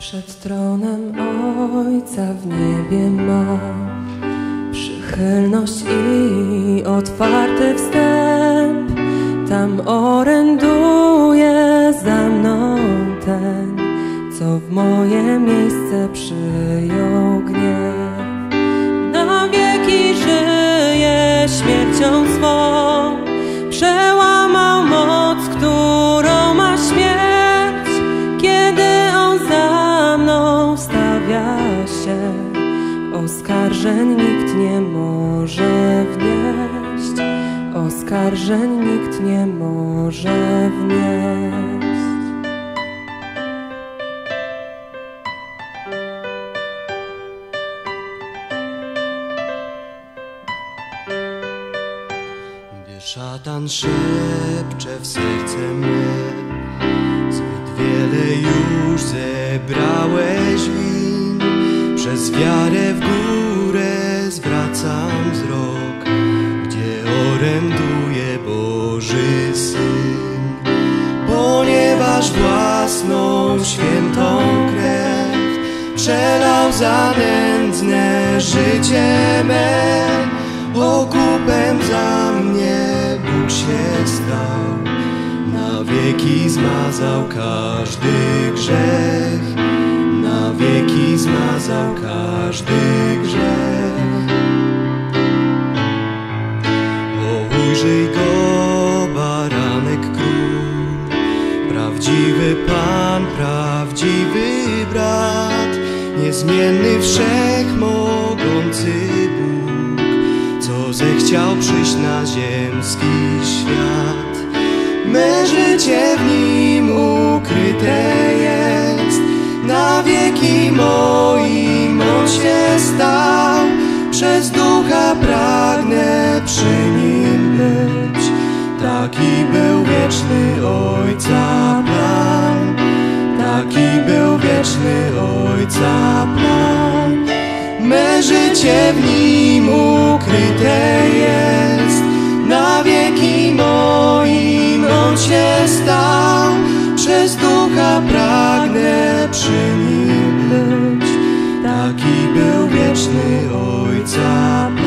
Przed tronem Ojca w niebie ma przychylność i otwarty wstęp. Tam oręduje za mną ten, co w moje miejsce przyjął gniew. Na wieki żyje się, oskarżeń nikt nie może wnieść. Oskarżeń nikt nie może wnieść. Gdy szatan szepcze w serce me Zbyt wiele już zebrałeś win Przez wiarę w górę zwracam wzrok Gdzie oręduje Boży Syn. Ponieważ własną świętą krew Przelał za nędzne życie me Okupem za mnie Bóg się stał. Na wieki zmazał każdy grzech zmazał każdy grzech. O ujrzyj go, baranek król. Prawdziwy Pan, prawdziwy brat. Niezmienny wszechmogący Bóg Co zechciał przyjść na ziemski świat. Me życie w nim przy nim być. Taki był wieczny Ojca plan. Taki był wieczny Ojca plan. Me życie w nim ukryte jest. Na wieki moim On się stał. Przez ducha pragnę przy nim być. Taki był wieczny Ojca plan